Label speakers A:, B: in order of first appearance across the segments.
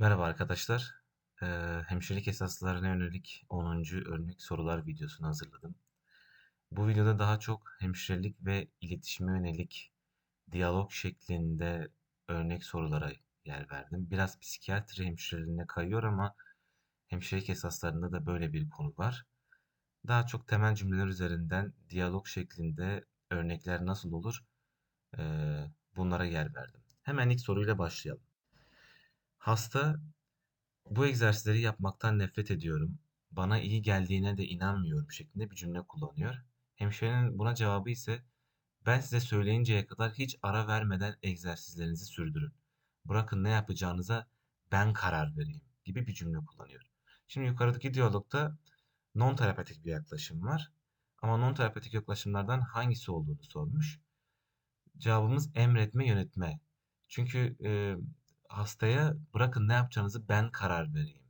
A: Merhaba arkadaşlar. Eee, hemşirelik esaslarına yönelik 10. örnek sorular videosunu hazırladım. Bu videoda daha çok hemşirelik ve iletişime yönelik diyalog şeklinde örnek sorulara yer verdim. Biraz psikiyatri hemşireliğine kayıyor ama hemşirelik esaslarında da böyle bir konu var. Daha çok temel cümleler üzerinden diyalog şeklinde örnekler nasıl olur eee, bunlara yer verdim. Hemen ilk soruyla başlayalım. Hasta Bu egzersizleri yapmaktan nefret ediyorum. Bana iyi geldiğine de inanmıyorum şeklinde bir cümle kullanıyor. Hemşirenin buna cevabı ise ben size söyleyinceye kadar hiç ara vermeden egzersizlerinizi sürdürün. Bırakın ne yapacağınıza ben karar vereyim gibi bir cümle kullanıyor. Şimdi yukarıdaki diyalogda non terapetik bir yaklaşım var. Ama non terapetik yaklaşımlardan hangisi olduğunu sormuş. Cevabımız emretme yönetme. Çünkü e, hastaya bırakın ne yapacağınızı ben karar vereyim.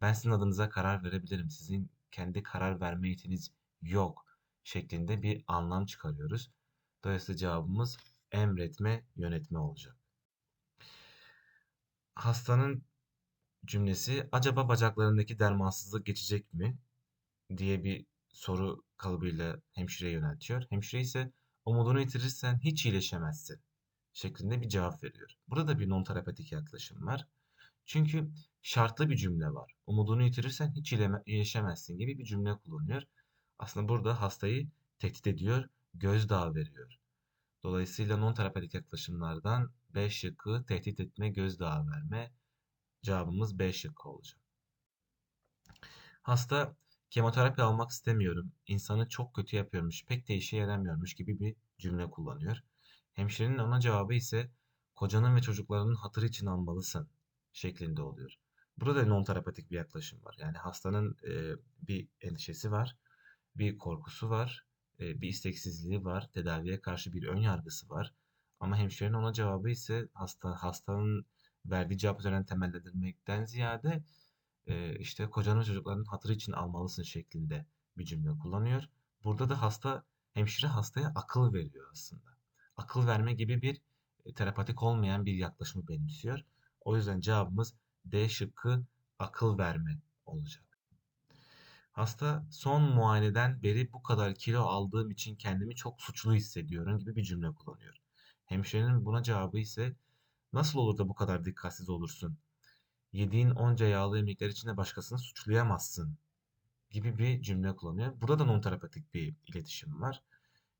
A: Ben sizin adınıza karar verebilirim. Sizin kendi karar verme yetiniz yok şeklinde bir anlam çıkarıyoruz. Dolayısıyla cevabımız emretme yönetme olacak. Hastanın cümlesi acaba bacaklarındaki dermansızlık geçecek mi diye bir soru kalıbıyla hemşireye yöneltiyor. Hemşire ise umudunu yitirirsen hiç iyileşemezsin şeklinde bir cevap veriyor. Burada da bir non terapetik yaklaşım var. Çünkü şartlı bir cümle var. Umudunu yitirirsen hiç iyileşemezsin gibi bir cümle kullanıyor. Aslında burada hastayı tehdit ediyor, gözdağı veriyor. Dolayısıyla non terapetik yaklaşımlardan B şıkkı tehdit etme, gözdağı verme cevabımız B şıkkı olacak. Hasta kemoterapi almak istemiyorum, insanı çok kötü yapıyormuş, pek de işe yaramıyormuş gibi bir cümle kullanıyor. Hemşirenin ona cevabı ise kocanın ve çocuklarının hatırı için almalısın şeklinde oluyor. Burada da non terapatik bir yaklaşım var. Yani hastanın e, bir endişesi var, bir korkusu var, e, bir isteksizliği var, tedaviye karşı bir ön yargısı var. Ama hemşirenin ona cevabı ise hasta hastanın verdiği cevap üzerinden temellendirmekten ziyade e, işte kocanın ve çocuklarının hatırı için almalısın şeklinde bir cümle kullanıyor. Burada da hasta hemşire hastaya akıl veriyor aslında akıl verme gibi bir e, terapatik olmayan bir yaklaşımı benimsiyor. O yüzden cevabımız D şıkkı akıl verme olacak. Hasta son muayeneden beri bu kadar kilo aldığım için kendimi çok suçlu hissediyorum gibi bir cümle kullanıyor. Hemşirenin buna cevabı ise nasıl olur da bu kadar dikkatsiz olursun? Yediğin onca yağlı yemekler içinde başkasını suçlayamazsın gibi bir cümle kullanıyor. Burada da non terapatik bir iletişim var.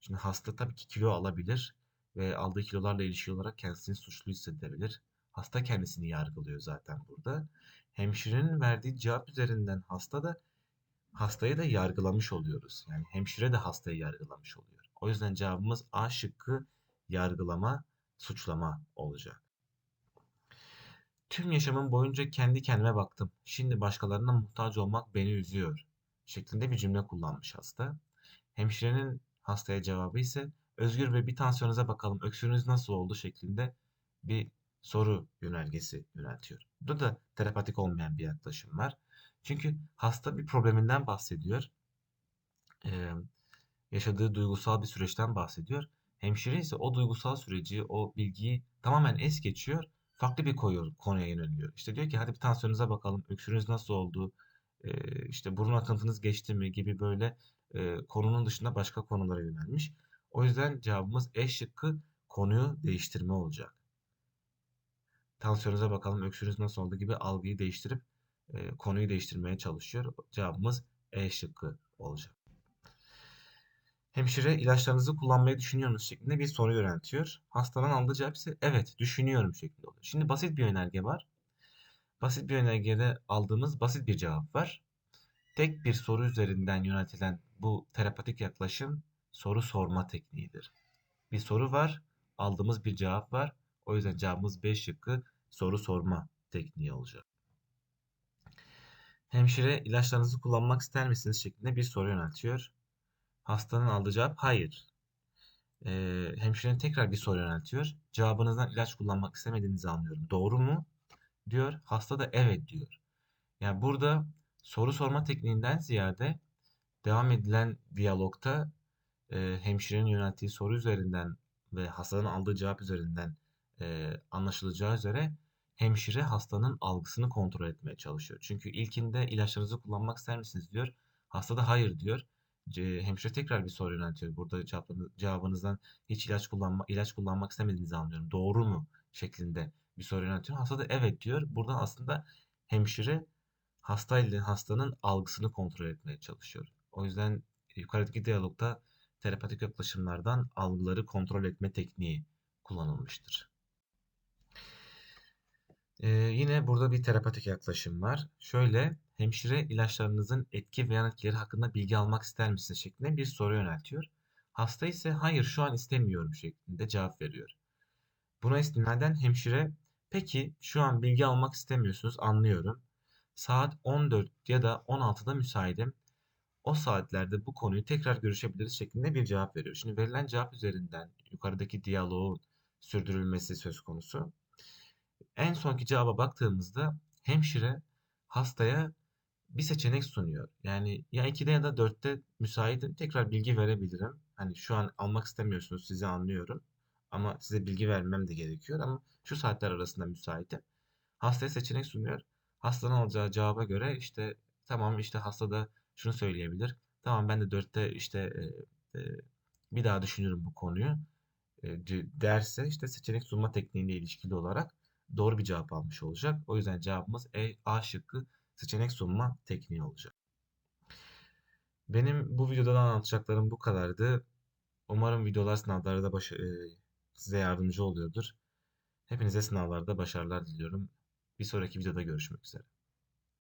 A: Şimdi hasta tabii ki kilo alabilir ve aldığı kilolarla ilişki olarak kendisini suçlu hissedebilir. Hasta kendisini yargılıyor zaten burada. Hemşirenin verdiği cevap üzerinden hasta da hastayı da yargılamış oluyoruz. Yani hemşire de hastayı yargılamış oluyor. O yüzden cevabımız A şıkkı yargılama, suçlama olacak. Tüm yaşamım boyunca kendi kendime baktım. Şimdi başkalarına muhtaç olmak beni üzüyor. Şeklinde bir cümle kullanmış hasta. Hemşirenin hastaya cevabı ise Özgür Bey bir tansiyonunuza bakalım. Öksürüğünüz nasıl oldu şeklinde bir soru yönergesi yöneltiyor. Burada da terapatik olmayan bir yaklaşım var. Çünkü hasta bir probleminden bahsediyor. Ee, yaşadığı duygusal bir süreçten bahsediyor. Hemşire ise o duygusal süreci, o bilgiyi tamamen es geçiyor. Farklı bir koyu, konuya yöneliyor. İşte diyor ki hadi bir tansiyonunuza bakalım. Öksürüğünüz nasıl oldu? Ee, işte burun akıntınız geçti mi gibi böyle e, konunun dışında başka konulara yönelmiş. O yüzden cevabımız E şıkkı konuyu değiştirme olacak. Tansiyonunuza bakalım öksürüğünüz nasıl oldu gibi algıyı değiştirip e, konuyu değiştirmeye çalışıyor. Cevabımız E şıkkı olacak. Hemşire ilaçlarınızı kullanmayı düşünüyor musunuz şeklinde bir soru yöneltiyor. Hastanın aldığı cevap ise evet düşünüyorum şeklinde oluyor. Şimdi basit bir önerge var. Basit bir önergede aldığımız basit bir cevap var. Tek bir soru üzerinden yönetilen bu terapatik yaklaşım soru sorma tekniğidir. Bir soru var, aldığımız bir cevap var. O yüzden cevabımız B şıkkı soru sorma tekniği olacak. Hemşire ilaçlarınızı kullanmak ister misiniz şeklinde bir soru yöneltiyor. Hastanın aldığı cevap hayır. Ee, hemşirenin tekrar bir soru yöneltiyor. Cevabınızdan ilaç kullanmak istemediğinizi anlıyorum. Doğru mu? Diyor. Hasta da evet diyor. Yani burada soru sorma tekniğinden ziyade devam edilen diyalogta e, hemşirenin yönelttiği soru üzerinden ve hastanın aldığı cevap üzerinden e, anlaşılacağı üzere hemşire hastanın algısını kontrol etmeye çalışıyor. Çünkü ilkinde ilaçlarınızı kullanmak ister misiniz diyor. Hasta da hayır diyor. Ce- Hemşire tekrar bir soru yöneltiyor. Burada cevabınızdan hiç ilaç kullanma, ilaç kullanmak istemediğinizi anlıyorum. Doğru mu? şeklinde bir soru yöneltiyor. Hasta da evet diyor. Buradan aslında hemşire hastayla hastanın algısını kontrol etmeye çalışıyor. O yüzden yukarıdaki diyalogda terapatik yaklaşımlardan algıları kontrol etme tekniği kullanılmıştır. Ee, yine burada bir terapatik yaklaşım var. Şöyle, hemşire ilaçlarınızın etki ve yan etkileri hakkında bilgi almak ister misiniz şeklinde bir soru yöneltiyor. Hasta ise hayır şu an istemiyorum şeklinde cevap veriyor. Buna istinaden hemşire peki şu an bilgi almak istemiyorsunuz anlıyorum. Saat 14 ya da 16'da müsaitim. O saatlerde bu konuyu tekrar görüşebiliriz şeklinde bir cevap veriyor. Şimdi verilen cevap üzerinden yukarıdaki diyaloğun sürdürülmesi söz konusu. En sonki cevaba baktığımızda hemşire hastaya bir seçenek sunuyor. Yani ya 2'de ya da 4'te müsaitim tekrar bilgi verebilirim. Hani şu an almak istemiyorsunuz sizi anlıyorum. Ama size bilgi vermem de gerekiyor ama şu saatler arasında müsaitim. Hastaya seçenek sunuyor. Hastanın alacağı cevaba göre işte tamam işte hasta da şunu söyleyebilir. Tamam ben de 4'te işte e, e, bir daha düşünürüm bu konuyu e, derse işte seçenek sunma tekniğiyle ilişkili olarak doğru bir cevap almış olacak. O yüzden cevabımız E, A şıkkı seçenek sunma tekniği olacak. Benim bu videoda anlatacaklarım bu kadardı. Umarım videolar sınavlarda baş- e, size yardımcı oluyordur. Hepinize sınavlarda başarılar diliyorum. Bir sonraki videoda görüşmek üzere.